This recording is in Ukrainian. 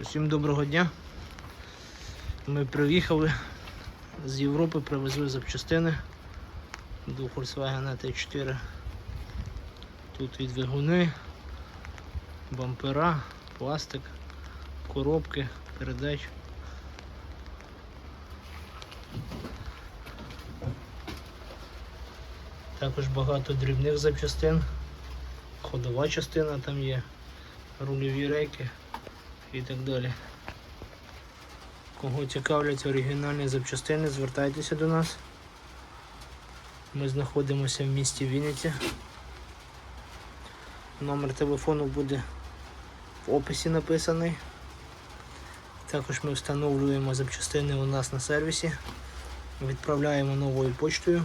Усім доброго дня. Ми приїхали з Європи, привезли запчастини до Volkswagen T4. Тут і двигуни, бампера, пластик, коробки, передач. Також багато дрібних запчастин, ходова частина там є, рульові рейки і так далі. Кого цікавлять оригінальні запчастини, звертайтеся до нас. Ми знаходимося в місті Вінниці. Номер телефону буде в описі написаний. Також ми встановлюємо запчастини у нас на сервісі, відправляємо новою почтою.